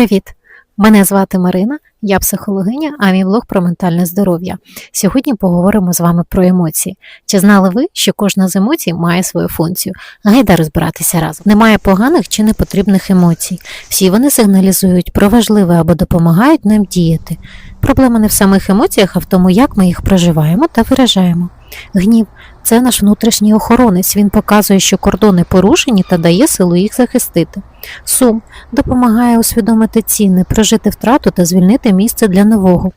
Привіт! Мене звати Марина, я психологиня, а мій блог про ментальне здоров'я. Сьогодні поговоримо з вами про емоції. Чи знали ви, що кожна з емоцій має свою функцію? Гайда розбиратися разом. Немає поганих чи непотрібних емоцій. Всі вони сигналізують про важливе або допомагають нам діяти. Проблема не в самих емоціях, а в тому, як ми їх проживаємо та виражаємо. Гнів це наш внутрішній охоронець. Він показує, що кордони порушені та дає силу їх захистити. Сум допомагає усвідомити ціни, прожити втрату та звільнити місце для нового.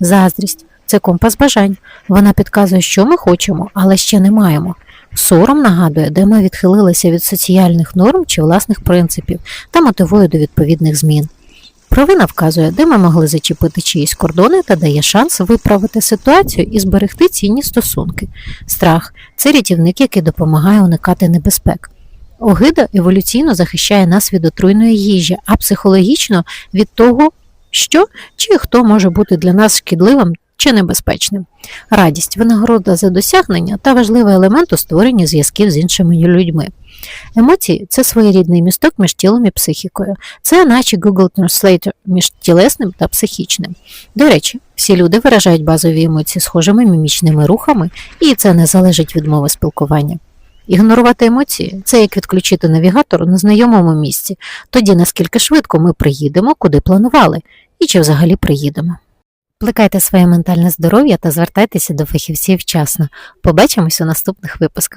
Заздрість це компас бажань. Вона підказує, що ми хочемо, але ще не маємо. Сором нагадує, де ми відхилилися від соціальних норм чи власних принципів та мотивує до відповідних змін. Провина вказує, де ми могли зачепити чиїсь кордони та дає шанс виправити ситуацію і зберегти цінні стосунки. Страх це рятівник, який допомагає уникати небезпек. Огида еволюційно захищає нас від отруйної їжі, а психологічно від того, що чи хто може бути для нас шкідливим чи небезпечним. Радість винагорода за досягнення та важливий елемент у створенні зв'язків з іншими людьми. Емоції це своєрідний місток між тілом і психікою. Це наче Google Translator між тілесним та психічним. До речі, всі люди виражають базові емоції схожими мімічними рухами, і це не залежить від мови спілкування. Ігнорувати емоції це як відключити навігатор у незнайомому місці, тоді наскільки швидко ми приїдемо, куди планували, і чи взагалі приїдемо. Плекайте своє ментальне здоров'я та звертайтеся до фахівців вчасно. Побачимось у наступних випусках.